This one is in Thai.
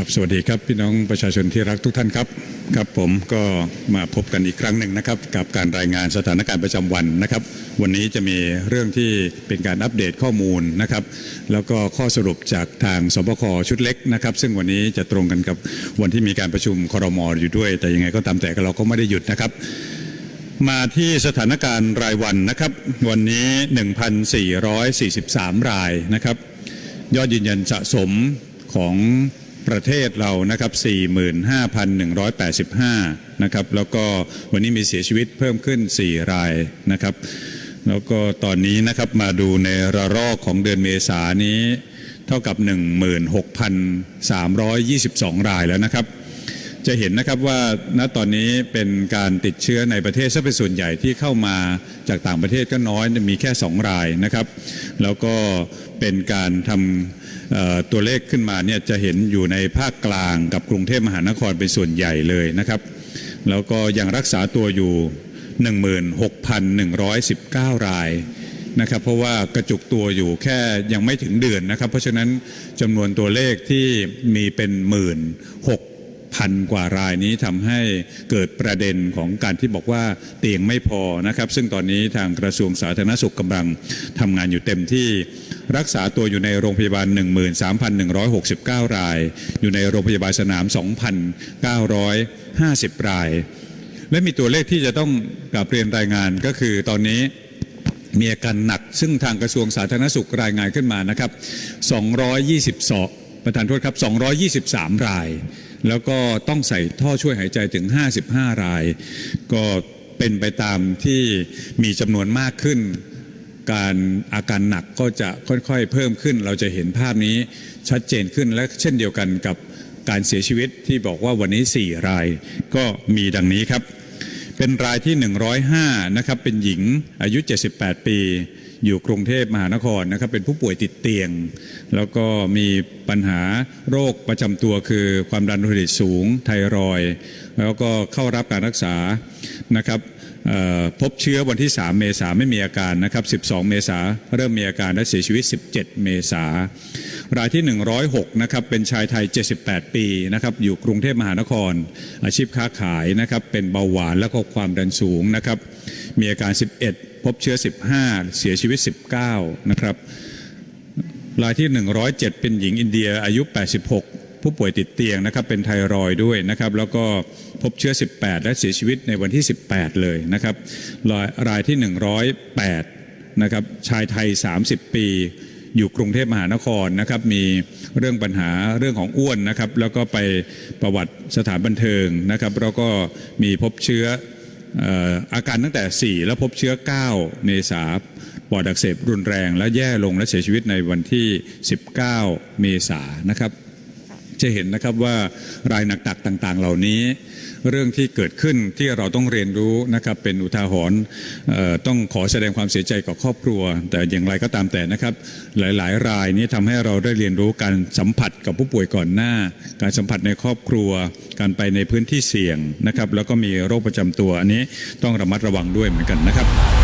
ครับสวัสดีครับพี่น้องประชาชนที่รักทุกท่านครับครับผมก็มาพบกันอีกครั้งหนึ่งนะครับ กับการรายงานสถานการณ์ประจำวันนะครับ วันนี้จะมีเรื่องที่เป็นการอัปเดตข้อมูลนะครับ แล้วก็ข้อสรุปจากทางสบคชุดเล็กนะครับ ซึ่งวันนี้จะตรงกันกับวันที่มีการประชุมครมอยู่ด้วย แต่ยังไงก็ตามแต่เราก็ไม่ได้หยุดนะครับมาที่สถานการณ์รายวันนะครับ วันนี้ 1,443 รายนะครับ ยอดยืนยันสะสมของ ประเทศเรานะครับ 45,185 นะครับ แล้วก็วันนี้มีเสียชีวิตเพิ่มขึ้น 4 รายนะครับ แล้วก็ตอนนี้นะครับมาดูในระลอกของเดือนเมษานี้ เท่ากับ 16,322 รายแล้วนะครับ จะเห็นนะครับว่าณตอนนี้เป็นการติดเชื้อในประเทศซะเป็นส่วนใหญ่ที่เข้ามาจากต่างประเทศก็น้อยมีแค่ 2 รายนะครับ แล้วก็เป็นการทำ ตัวเลขขึ้นมาเนี่ยจะเห็นอยู่ในภาคกลางกับกรุงเทพมหานครเป็นส่วนใหญ่เลยนะครับ แล้วก็ยังรักษาตัวอยู่ 16,119 รายนะครับ เพราะว่ากระจุกตัวอยู่แค่ยังไม่ถึงเดือนนะครับ เพราะฉะนั้นจำนวนตัวเลขที่มีเป็นหมื่นหกพันกว่ารายนี้ทำให้เกิดประเด็นของการที่บอกว่าเตียงไม่พอนะครับ ซึ่งตอนนี้ทางกระทรวงสาธารณสุขกำลังทำงานอยู่เต็มที่ รักษาตัวอยู่ในโรงพยาบาล 13,169 ราย อยู่ในโรงพยาบาลสนาม 2,950 ราย และมีตัวเลขที่จะต้องกลับเรียนรายงานก็คือตอนนี้มีอาการหนัก ซึ่งทางกระทรวงสาธารณสุขรายงานขึ้นมานะครับ 222 ประธานโทษครับ 223 ราย แล้วก็ต้องใส่ท่อช่วยหายใจถึง 55 ราย ก็เป็นไปตามที่มีจำนวนมากขึ้น การอาการหนักก็จะค่อยๆ เพิ่มขึ้น เราจะเห็นภาพนี้ชัดเจนขึ้นและเช่นเดียวกันกับการเสียชีวิตที่บอกว่าวันนี้ 4 รายก็มีดังนี้ครับ เป็นรายที่ 105 นะครับ เป็นหญิงอายุ 78 ปี อยู่กรุงเทพมหานครนะครับ เป็นผู้ป่วยติดเตียง แล้วก็มีปัญหาโรคประจำตัวคือความดันโลหิตสูง ไทรอยแล้วก็เข้ารับการรักษานะครับ พบเชื้อวันที่ 3 เมษาไม่มีอาการนะครับ 12 เมษาเริ่มมีอาการและเสียชีวิต 17 เมษารายที่ 106 นะครับ เป็นชายไทย 78 ปีนะครับ อยู่กรุงเทพมหานคร อาชีพค้าขายนะครับ เป็นเบาหวานแล้วก็ความดันสูงนะครับ มีอาการ 11 พบเชื้อ 15 เสียชีวิต 19 นะครับ รายที่ 107 เป็นหญิงอินเดียอายุ 86 ผู้ป่วยติดเตียงนะครับเป็นไทรอยด้วยนะครับแล้วก็พบเชื้อ 18 และเสียชีวิตในวันที่ 18 เลยนะครับรายรายที่ 108นะครับชายไทย 30 ปีอยู่กรุงเทพมหานครนะครับมีเรื่องปัญหาเรื่องของอ้วนนะครับแล้วก็ไปประวัติสถานบันเทิงนะครับแล้วก็มีพบเชื้อออาการตั้งแต่ 4 แล้วพบเชื้อ 9 เมษาปอดอักเสบรุนแรง และแย่ลงและเสียชีวิตในวันที่ 19 เมษานะครับ จะเห็นนะครับว่ารายหนักๆต่างๆ เหล่านี้ เรื่องที่เกิดขึ้นที่เราต้องเรียนรู้นะครับเป็นอุทาหรณ์ต้องขอแสดงความเสียใจกับครอบครัว แต่อย่างไรก็ตามแต่นะครับ หลายๆ รายนี้ทำให้เราได้เรียนรู้การสัมผัสกับผู้ป่วยก่อนหน้า การสัมผัสในครอบครัว การไปในพื้นที่เสี่ยงนะครับแล้วก็มีโรคประจำตัวอันนี้ต้องระมัดระวังด้วยเหมือนกันนะครับ